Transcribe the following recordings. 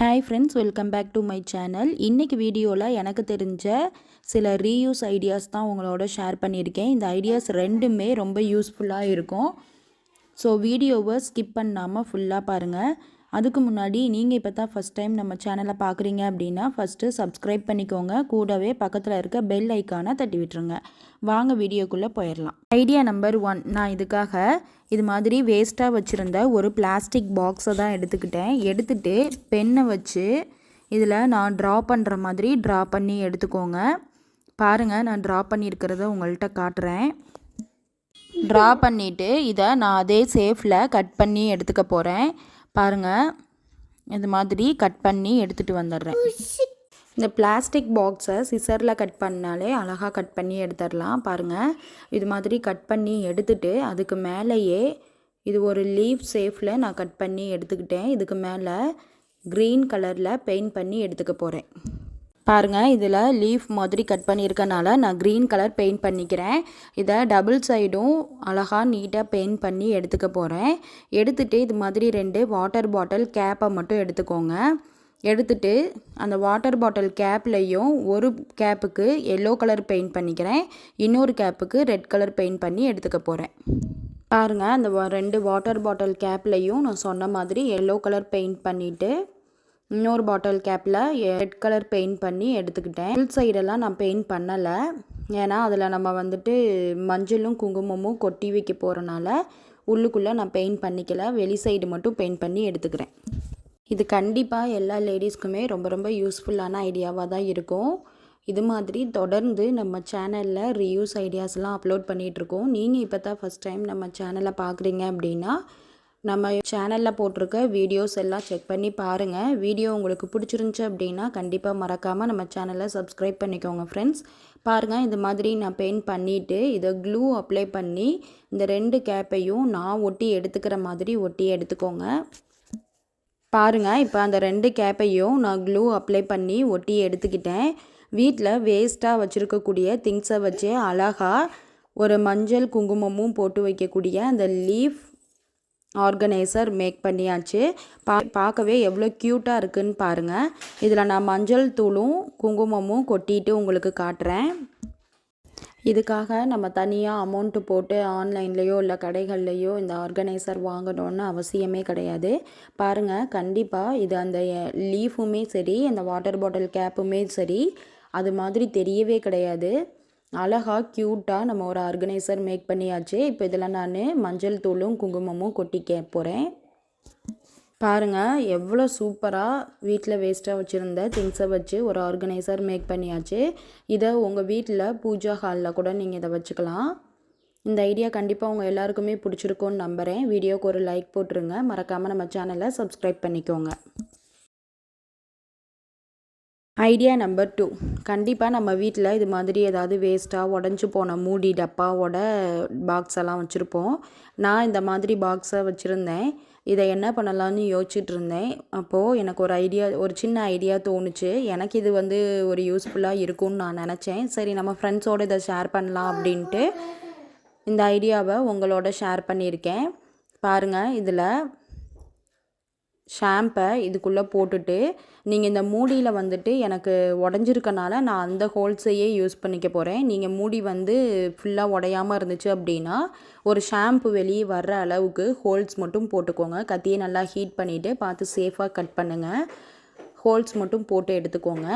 Hi friends welcome back to my channel இன்றைக்கி வீடியோவில் எனக்கு தெரிஞ்ச சில ரீயூஸ் ஐடியாஸ் தான் உங்களோட ஷேர் பண்ணியிருக்கேன். இந்த ஐடியாஸ் ரெண்டுமே ரொம்ப யூஸ்ஃபுல்லாக இருக்கும். ஸோ வீடியோவை ஸ்கிப் பண்ணாமல் ஃபுல்லாக பாருங்கள் அதுக்கு முன்னாடி நீங்கள் இப்போ தான் ஃபஸ்ட் டைம் நம்ம சேனலை பார்க்குறீங்க அப்படின்னா ஃபஸ்ட்டு சப்ஸ்கிரைப் பண்ணிக்கோங்க. கூடவே பக்கத்தில் இருக்க பெல் ஐக்கானை தட்டி விட்டுருங்க. வாங்க வீடியோக்குள்ளே போயிடலாம். ஐடியா நம்பர் ஒன் நான் இதுக்காக இது மாதிரி வேஸ்ட்டாக வச்சுருந்த ஒரு பிளாஸ்டிக் பாக்ஸை தான் எடுத்துக்கிட்டேன். எடுத்துகிட்டு பென்னை வச்சு இதில் நான் ட்ரா பண்ணுற மாதிரி ட்ரா பண்ணி எடுத்துக்கோங்க. பாருங்கள் நான் ட்ரா பண்ணியிருக்கிறத உங்கள்கிட்ட காட்டுறேன். ட்ரா பண்ணிவிட்டு இதை நான் அதே சேஃபில் கட் பண்ணி எடுத்துக்க போகிறேன் பாருங்கள் இது மாதிரி கட் பண்ணி எடுத்துகிட்டு வந்துடுறேன். இந்த பிளாஸ்டிக் பாக்ஸை சிசரில் கட் பண்ணாலே அழகாக கட் பண்ணி எடுத்துடலாம். பாருங்கள் இது மாதிரி கட் பண்ணி எடுத்துட்டு அதுக்கு மேலேயே இது ஒரு லீஃப் சேஃபில் நான் கட் பண்ணி எடுத்துக்கிட்டேன். இதுக்கு மேலே க்ரீன் கலரில் பெயிண்ட் பண்ணி எடுத்துக்க போகிறேன் பாருங்கள் இதில் லீஃப் மாதிரி கட் பண்ணியிருக்கனால நான் க்ரீன் கலர் பெயிண்ட் பண்ணிக்கிறேன். இதை டபுள் சைடும் அழகாக நீட்டாக பெயிண்ட் பண்ணி எடுத்துக்க போகிறேன் எடுத்துகிட்டு இது மாதிரி ரெண்டு வாட்டர் பாட்டில் கேப்பை மட்டும் எடுத்துக்கோங்க. எடுத்துட்டு அந்த வாட்டர் பாட்டில் கேப்லேயும் ஒரு கேப்புக்கு எல்லோ கலர் பெயிண்ட் பண்ணிக்கிறேன். இன்னொரு கேப்புக்கு ரெட் கலர் பெயிண்ட் பண்ணி எடுத்துக்க போகிறேன் பாருங்கள் அந்த ரெண்டு வாட்டர் பாட்டில் கேப்லேயும் நான் சொன்ன மாதிரி எல்லோ கலர் பெயிண்ட் பண்ணிவிட்டு இன்னொரு பாட்டில் கேப்பில் ரெட் கலர் பெயிண்ட் பண்ணி எடுத்துக்கிட்டேன். உள் சைடெல்லாம் நான் பெயிண்ட் பண்ணலை. ஏன்னா அதில் நம்ம வந்துட்டு மஞ்சளும் குங்குமமும் கொட்டி வைக்க போகிறனால உள்ளுக்குள்ளே நான் பெயிண்ட் பண்ணிக்கல. வெளி சைடு மட்டும் பெயிண்ட் பண்ணி எடுத்துக்கிறேன். இது கண்டிப்பாக எல்லா லேடிஸ்க்குமே ரொம்ப ரொம்ப யூஸ்ஃபுல்லான ஐடியாவாக தான் இருக்கும். இது மாதிரி தொடர்ந்து நம்ம சேனலில் ரியூஸ் ஐடியாஸ்லாம் அப்லோட் பண்ணிகிட்ருக்கோம் நீங்கள் இப்போ தான் ஃபஸ்ட் டைம் நம்ம சேனலை பார்க்குறீங்க அப்படின்னா நம்ம சேனலில் போட்டிருக்க வீடியோஸ் எல்லாம் செக் பண்ணி பாருங்கள் வீடியோ உங்களுக்கு பிடிச்சிருந்துச்சி அப்படின்னா கண்டிப்பாக மறக்காமல் நம்ம சேனலை சப்ஸ்கிரைப் பண்ணிக்கோங்க ஃப்ரெண்ட்ஸ் பாருங்கள் இந்த மாதிரி நான் பெயிண்ட் பண்ணிவிட்டு இதை க்ளூ அப்ளை பண்ணி இந்த ரெண்டு கேப்பையும் நான் ஒட்டி எடுத்துக்கிற மாதிரி ஒட்டி எடுத்துக்கோங்க. பாருங்கள் இப்போ அந்த ரெண்டு கேப்பையும் நான் க்ளூ அப்ளை பண்ணி ஒட்டி எடுத்துக்கிட்டேன். வீட்டில் வேஸ்ட்டாக வச்சுருக்கக்கூடிய திங்ஸை வச்சு அழகாக ஒரு மஞ்சள் குங்குமமும் போட்டு வைக்கக்கூடிய அந்த லீஃப் ஆர்கனைசர் மேக் பண்ணியாச்சு. பா பார்க்கவே எவ்வளோ க்யூட்டாக இருக்குதுன்னு பாருங்கள் இதில் நான் மஞ்சள் தூளும் குங்குமமும் கொட்டிட்டு உங்களுக்கு காட்டுறேன். இதுக்காக நம்ம தனியாக அமௌண்ட்டு போட்டு ஆன்லைன்லேயோ இல்லை கடைகள்லையோ இந்த ஆர்கனைசர் வாங்கணும்னு அவசியமே கிடையாது. பாருங்கள் கண்டிப்பாக இது அந்த லீஃபுமே சரி அந்த வாட்டர் பாட்டில் கேப்புமே சரி அது மாதிரி தெரியவே கிடையாது. அழகாக க்யூட்டாக நம்ம ஒரு ஆர்கனைசர் மேக் பண்ணியாச்சு. இப்போ இதில் நான் மஞ்சள் தூளும் குங்குமமும் கொட்டிக்க போகிறேன் பாருங்கள் எவ்வளோ சூப்பராக வீட்டில் வேஸ்ட்டாக வச்சுருந்த திங்ஸை வச்சு ஒரு ஆர்கனைசர் மேக் பண்ணியாச்சு. இதை உங்கள் வீட்டில் பூஜா ஹாலில் கூட நீங்கள் இதை வச்சுக்கலாம். இந்த ஐடியா கண்டிப்பாக உங்கள் எல்லாருக்குமே பிடிச்சிருக்கோன்னு நம்புகிறேன் வீடியோக்கு ஒரு லைக் போட்டுருங்க. மறக்காமல் நம்ம சேனலை சப்ஸ்கிரைப் பண்ணிக்கோங்க. ஐடியா நம்பர் டூ கண்டிப்பாக நம்ம வீட்டில் இது மாதிரி ஏதாவது வேஸ்ட்டாக உடஞ்சி போன மூடி டப்பாவோட பாக்ஸ் எல்லாம் வச்சுருப்போம். நான் இந்த மாதிரி பாக்ஸை வச்சுருந்தேன். இதை என்ன பண்ணலான்னு யோசிச்சுட்டு இருந்தேன். அப்போது எனக்கு ஒரு ஐடியா ஒரு சின்ன ஐடியா தோணுச்சு. எனக்கு இது வந்து ஒரு யூஸ்ஃபுல்லாக இருக்கும்னு நான் நினச்சேன். சரி நம்ம ஃப்ரெண்ட்ஸோடு இதை ஷேர் பண்ணலாம் அப்படின்ட்டு இந்த ஐடியாவை உங்களோட ஷேர் பண்ணியிருக்கேன். பாருங்கள் இதில் ஷாம்பை இதுக்குள்ளே போட்டுட்டு நீங்கள் இந்த மூடியில் வந்துட்டு எனக்கு உடஞ்சிருக்கனால நான் அந்த ஹோல்ஸையே யூஸ் பண்ணிக்க போகிறேன் நீங்கள் மூடி வந்து ஃபுல்லாக உடையாமல் இருந்துச்சு அப்படின்னா ஒரு ஷாம்பு வெளியே வர்ற அளவுக்கு ஹோல்ஸ் மட்டும் போட்டுக்கோங்க. கத்தியை நல்லா ஹீட் பண்ணிவிட்டு பார்த்து சேஃபாக கட் பண்ணுங்கள் ஹோல்ஸ் மட்டும் போட்டு எடுத்துக்கோங்க.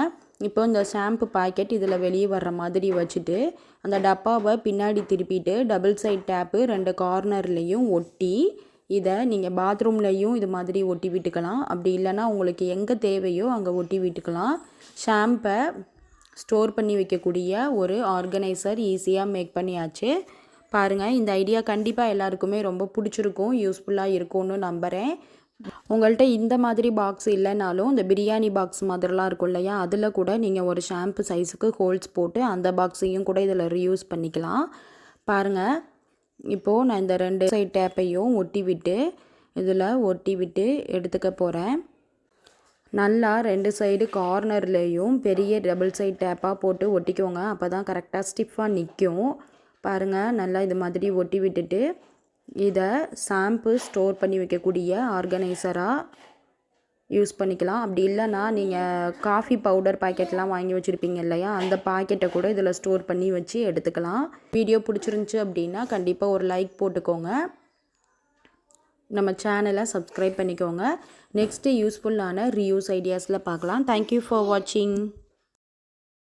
இப்போ இந்த ஷாம்பு பாக்கெட் இதில் வெளியே வர்ற மாதிரி வச்சுட்டு அந்த டப்பாவை பின்னாடி திருப்பிட்டு டபுள் சைட் டேப்பு ரெண்டு கார்னர்லேயும் ஒட்டி இதை நீங்கள் பாத்ரூம்லேயும் இது மாதிரி ஒட்டி விட்டுக்கலாம். அப்படி இல்லைன்னா உங்களுக்கு எங்கே தேவையோ அங்கே ஒட்டி விட்டுக்கலாம். ஷாம்பை ஸ்டோர் பண்ணி வைக்கக்கூடிய ஒரு ஆர்கனைசர் ஈஸியாக மேக் பண்ணியாச்சு. பாருங்கள் இந்த ஐடியா கண்டிப்பாக எல்லாருக்குமே ரொம்ப பிடிச்சிருக்கும் யூஸ்ஃபுல்லாக இருக்கும்னு நம்புகிறேன் உங்கள்கிட்ட இந்த மாதிரி பாக்ஸ் இல்லைனாலும் இந்த பிரியாணி பாக்ஸ் மாதிரிலாம் இருக்கும் இல்லையா அதில் கூட நீங்கள் ஒரு ஷாம்பு சைஸுக்கு ஹோல்ஸ் போட்டு அந்த பாக்ஸையும் கூட இதில் ரியூஸ் பண்ணிக்கலாம். பாருங்கள் இப்போது நான் இந்த ரெண்டு சைட் டேப்பையும் ஒட்டி விட்டு இதில் ஒட்டி விட்டு எடுத்துக்க போகிறேன் நல்லா ரெண்டு சைடு கார்னர்லேயும் பெரிய டபுள் சைட் டேப்பாக போட்டு ஒட்டிக்கோங்க. அப்போ தான் கரெக்டாக ஸ்டிஃபாக நிற்கும் பாருங்கள் நல்லா இது மாதிரி ஒட்டி விட்டுட்டு இதை ஷாம்பு ஸ்டோர் பண்ணி வைக்கக்கூடிய ஆர்கனைசராக யூஸ் பண்ணிக்கலாம். அப்படி இல்லைன்னா நீங்கள் காஃபி பவுடர் பாக்கெட்லாம் வாங்கி வச்சுருப்பீங்க இல்லையா? அந்த பாக்கெட்டை கூட இதில் ஸ்டோர் பண்ணி வச்சு எடுத்துக்கலாம். வீடியோ பிடிச்சிருந்துச்சி அப்படின்னா கண்டிப்பாக ஒரு லைக் போட்டுக்கோங்க. நம்ம சேனலை சப்ஸ்கிரைப் பண்ணிக்கோங்க. நெக்ஸ்ட்டு யூஸ்ஃபுல்லான ரீயூஸ் ஐடியாஸில் பார்க்கலாம். தேங்க்யூ ஃபார் வாட்சிங்